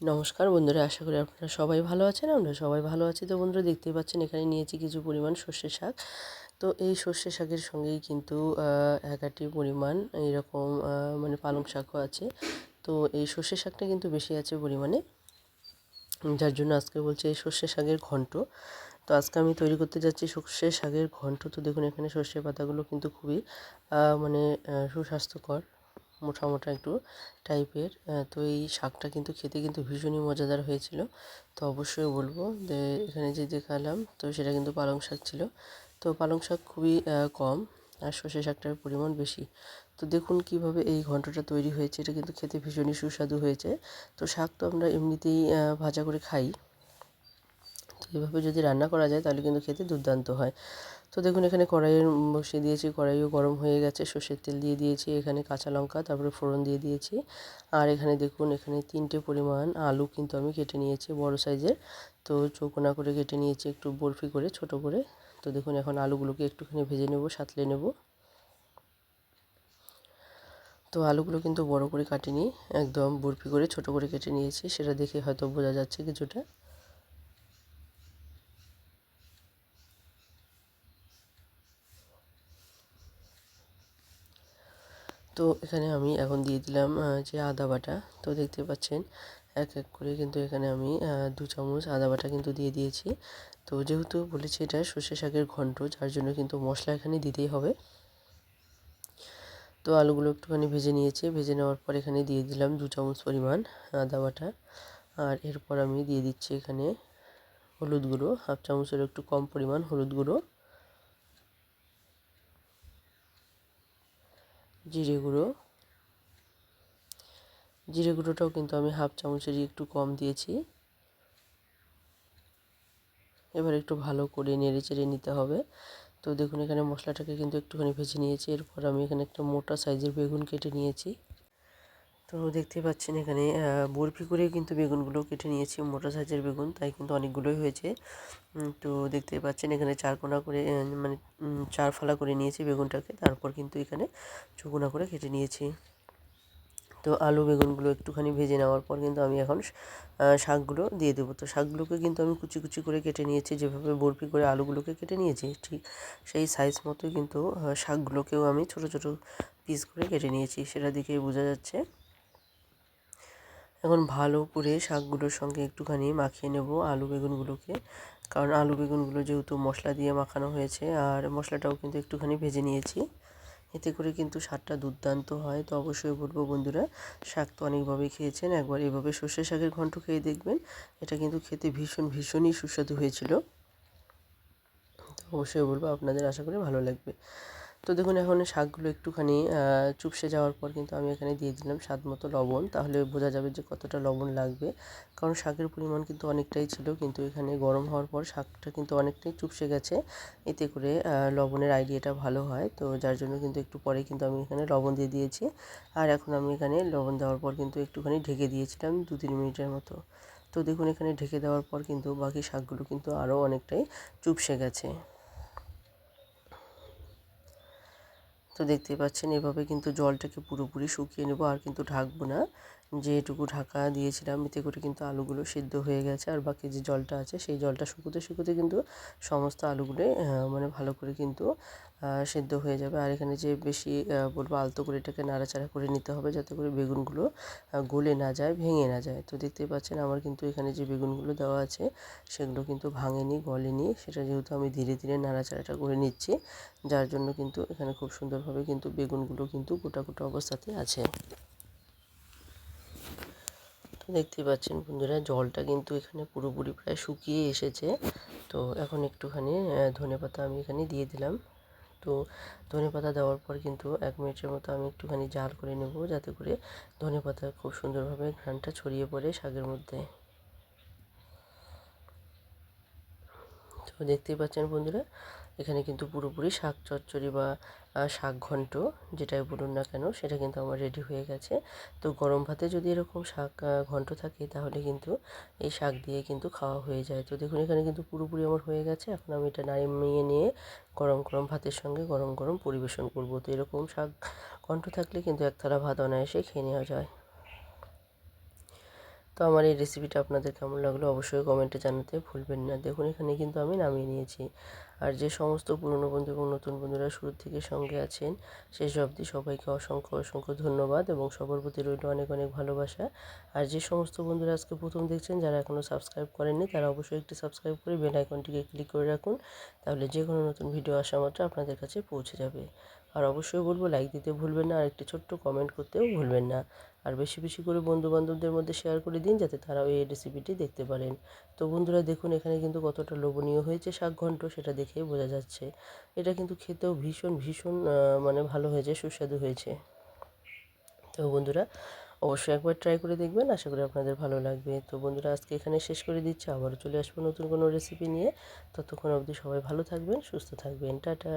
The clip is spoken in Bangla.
নমস্কার বন্ধুরা, আশা করি আপনারা সবাই ভালো আছেন, আমরা সবাই ভালো আছি। তো বন্ধুরা, দেখতেই পাচ্ছেন এখানে নিয়েছি কিছু পরিমাণ সর্ষে শাক। তো এই সর্ষে শাকের সঙ্গেই কিন্তু এক আটি পরিমাণ এইরকম মানে পালং শাকও আছে। তো এই সর্ষে শাকটা কিন্তু বেশি আছে পরিমাণে। যার জন্য আজকে বলছি এই সর্ষে শাকের ঘন্ট। তো আজকে আমি তৈরি করতে যাচ্ছি সর্ষে শাকের ঘন্ট। তো দেখুন, এখানে সর্ষে পাতাগুলো কিন্তু খুবই মানে সুস্বাস্থ্যকর। মোটা মোটা একটু টাইপের তো এই শাকটা কিন্তু খেতে কিন্তু ভীষণই মজাদার হয়েছিল। তো অবশ্যই বলব যে এখানে যে দেখালাম, তো সেটা কিন্তু পালং শাক ছিল। তো পালং শাক খুবই কম আর সর্ষে শাকটার পরিমাণ বেশি। তো দেখুন কীভাবে এই ঘন্টটা তৈরি হয়েছে, এটা কিন্তু খেতে ভীষণই সুস্বাদু হয়েছে। তো শাক তো আমরা এমনিতেই ভাজা করে খাই। এভাবে যদি রান্না করা যায়, তাহলে কিন্তু খেতে দুর্দান্ত হয়। তো দেখুন, এখানে কড়াইয়ের বসিয়ে দিয়েছি। কড়াইও গরম হয়ে গেছে। সর্ষের তেল দিয়ে দিয়েছি, এখানে কাঁচা লঙ্কা, তারপরে ফোড়ন দিয়ে দিয়েছি। আর এখানে দেখুন, এখানে তিনটে পরিমাণ আলু কিন্তু আমি কেটে নিয়েছি বড় সাইজের। তো চৌকোনা করে কেটে নিয়েছি একটু বরফি করে, ছোট করে। তো দেখুন, এখন আলুগুলোকে একটুখানি ভেজে নেব, সাতলে নেব। তো আলুগুলো কিন্তু বড় করে কাটিনি, একদম বরফি করে ছোট করে কেটে নিয়েছি। সেটা দেখে হয়তো বোঝা যাচ্ছে কিছুটা। তো এখানে আমি এখন দিয়ে দিলাম যে আদা বাটা। তো দেখতে পাচ্ছেন, এক এক করে কিন্তু এখানে আমি দু চামচ আদা বাটা কিন্তু দিয়ে দিয়েছি। তো যেহেতু বলেছি এটা সর্ষে শাকের ঘন্ট, যার জন্য কিন্তু মশলা এখানে দিতেই হবে। তো আলুগুলো একটুখানি ভেজে নিয়েছি। ভেজে নেওয়ার পর এখানে দিয়ে দিলাম দু চামচ পরিমাণ আদা বাটা। আর এরপর আমি দিয়ে দিচ্ছি এখানে হলুদ গুঁড়ো, হাফ চামচের একটু কম পরিমাণ হলুদ গুঁড়ো। জিরে গুঁড়ো। জিরে গুঁড়োটাও কিন্তু আমি হাফ চামচেরই একটু কম দিয়েছি। এবার একটু ভালো করে নেড়ে চেড়ে নিতে হবে। তো দেখুন এখানে মশলাটাকে কিন্তু একটুখানি ভেজে নিয়েছি। এরপর আমি এখানে একটা মোটা সাইজের বেগুন কেটে নিয়েছি। তো দেখতে পাচ্ছেন এখানে বরফি করে কিন্তু বেগুনগুলো কেটে নিয়েছি, মোটা সাইজের বেগুন, তাই কিন্তু অনেকগুলোই হয়েছে। তো দেখতে পাচ্ছেন এখানে চার কোনা করে মানে চার ফালা করে নিয়েছি বেগুনটাকে, তারপর কিন্তু এখানে চুকুনা করে কেটে নিয়েছি। তো আলু বেগুনগুলো একটুখানি ভেজে নেওয়ার পর কিন্তু আমি এখন শাকগুলো দিয়ে দেবো। তো শাকগুলোকে কিন্তু আমি কুচি কুচি করে কেটে নিয়েছি, যেভাবে বরফি করে আলুগুলোকে কেটে নিয়েছি, ঠিক সেই সাইজ মতোই কিন্তু শাকগুলোকেও আমি ছোট ছোট পিস করে কেটে নিয়েছি। সেটা দেখেই বোঝা যাচ্ছে। এখন ভালো করে শাকগুলোর সঙ্গে একটুখানি মাখিয়ে নেব আলু বেগুনগুলোকে। কারণ আলু বেগুনগুলো যেহেতু মশলা দিয়ে মাখানো হয়েছে, আর মশলাটাও কিন্তু একটুখানি ভেজে নিয়েছি। এতে করে কিন্তু স্বাদটা দুর্দান্ত হয়। তো অবশ্যই বলব বন্ধুরা, শাক তো অনেকভাবেই খেয়েছেন। একবার এভাবে সর্ষে শাকের ঘন্ট খেয়ে দেখবেন, এটা কিন্তু খেতে ভীষণ, ভীষণই সুস্বাদু হয়েছিল। তো অবশ্যই বলব আপনাদের আশা করি ভালো লাগবে। তো দেখুন, এখন শাকগুলো একটুখানি চুপসে যাওয়ার পর কিন্তু আমি এখানে দিয়ে দিলাম স্বাদ মতো লবণ। তাহলে বোঝা যাবে যে কতটা লবণ লাগবে। কারণ শাকের পরিমাণ কিন্তু অনেকটাই ছিল, কিন্তু এখানে গরম হওয়ার পর শাকটা কিন্তু অনেকটাই চুপসে গেছে। এতে করে লবণের আইডিয়াটা ভালো হয়। তো যার জন্য কিন্তু একটু পরে কিন্তু আমি এখানে লবণ দিয়ে দিয়েছি। আর এখন আমি এখানে লবণ দেওয়ার পর কিন্তু একটুখানি ঢেকে দিয়েছিলাম দু তিন মিনিটের মতো। তো দেখুন, এখানে ঢেকে দেওয়ার পর কিন্তু বাকি শাকগুলো কিন্তু আরও অনেকটাই চুপসে গেছে। তো দেখতেই পাচ্ছেন এভাবে কিন্তু জলটাকে পুরোপুরি শুকিয়ে নেব আর কিন্তু ঢাকবো না। যেটুকু ঢাকা দিয়েছিলাম, এতে করে কিন্তু আলুগুলো সিদ্ধ হয়ে গেছে। আর বাকি যে জলটা আছে, সেই জলটা শুকোতে শুকোতে কিন্তু সমস্ত আলুগুলো মানে ভালো করে কিন্তু সেদ্ধ হয়ে যাবে। আর এখানে যে বেশি বলব আলতো করে এটাকে নাড়াচাড়া করে নিতে হবে, যাতে করে বেগুনগুলো গলে না যায়, ভেঙে না যায়। তো দেখতেই পাচ্ছেন আমার কিন্তু এখানে যে বেগুনগুলো দেওয়া আছে, সেগুলো কিন্তু ভাঙেনি, গলেনি। সেটা যেহেতু আমি ধীরে ধীরে নাড়াচাড়াটা করে নিচ্ছি, যার জন্য কিন্তু এখানে খুব সুন্দরভাবে কিন্তু বেগুনগুলো কিন্তু গোটা গোটা অবস্থাতে আছে। দেখতেই পাচ্ছেন বন্ধুরা, জলটা কিন্তু এখানে পুরোপুরি প্রায় শুকিয়ে এসেছে। তো এখন একটুখানি ধনে পাতা আমি এখানে দিয়ে দিলাম। তো ধনে পাতা দেওয়ার পর কিন্তু এক মিনিটের মতো আমি একটুখানি জাল করে নেব, যাতে করে ধনে পাতা খুব সুন্দরভাবে ঘ্রানটা ছড়িয়ে পড়ে শাকের মধ্যে। তো দেখতেই পাচ্ছেন বন্ধুরা এখানে কিন্তু পুরোপুরি শাক চচ্চড়ি বা শাক ঘন্ট যেটাই বলুন না কেন, সেটা কিন্তু আমার রেডি হয়ে গেছে। তো গরম ভাতে যদি এরকম শাক ঘন্ট থাকে, তাহলে কিন্তু এই শাক দিয়ে কিন্তু খাওয়া হয়ে যায়। তো দেখুন, এখানে কিন্তু পুরোপুরি আমার হয়ে গেছে। এখন আমি এটা নামিয়ে নিয়ে গরম গরম ভাতের সঙ্গে গরম গরম পরিবেশন করব। তো এরকম শাক ঘন্ট থাকলে কিন্তু এক থালা ভাত অনায়াসে খেয়ে নেওয়া যায়। তো আমার এই রেসিপিটা আপনাদের কেমন লাগল অবশ্যই কমেন্টে জানাতে ভুলবেন না। দেখুন, এখানে কিন্তু আমি নামিয়ে নিয়েছি। আর যে সমস্ত পুরনো বন্ধু এবং নতুন বন্ধুরা শুরু থেকে সঙ্গে আছেন, শেষ অবধি সবাইকে অসংখ্য অসংখ্য ধন্যবাদ এবং সবার প্রতি রইল অনেক অনেক ভালোবাসা। আর যে সমস্ত বন্ধুরা আজকে প্রথম দেখছেন, যারা এখনও সাবস্ক্রাইব করেননি, তারা অবশ্যই একটি সাবস্ক্রাইব করে বেল আইকনটিকে ক্লিক করে রাখুন, তাহলে যে কোনো নতুন ভিডিও আসা মাত্র আপনাদের কাছে পৌঁছে যাবে। আর অবশ্যই বলব লাইক দিতে ভুলবেন না, আর একটি ছোট্ট কমেন্ট করতেও ভুলবেন না। আর বেশি বেশি করে বন্ধু বান্ধবদের মধ্যে শেয়ার করে দিন, যাতে তারাও এই রেসিপিটি দেখতে পারেন। তো বন্ধুরা, দেখুন এখানে কিন্তু কতটা লোভনীয় হয়েছে শাক ঘন্ট সেটা দেখেই বোঝা যাচ্ছে। এটা কিন্তু খেতেও ভীষণ ভীষণ মানে ভালো হয়েছে, সুস্বাদু হয়েছে। তো বন্ধুরা, অবশ্যই একবার ট্রাই করে দেখবেন, আশা করি আপনাদের ভালো লাগবে। তো বন্ধুরা, আজকে এখানে শেষ করে দিচ্ছি। আবারও চলে আসব নতুন কোনো রেসিপি নিয়ে। ততক্ষণ অবধি সবাই ভালো থাকবেন, সুস্থ থাকবেন। টাটা!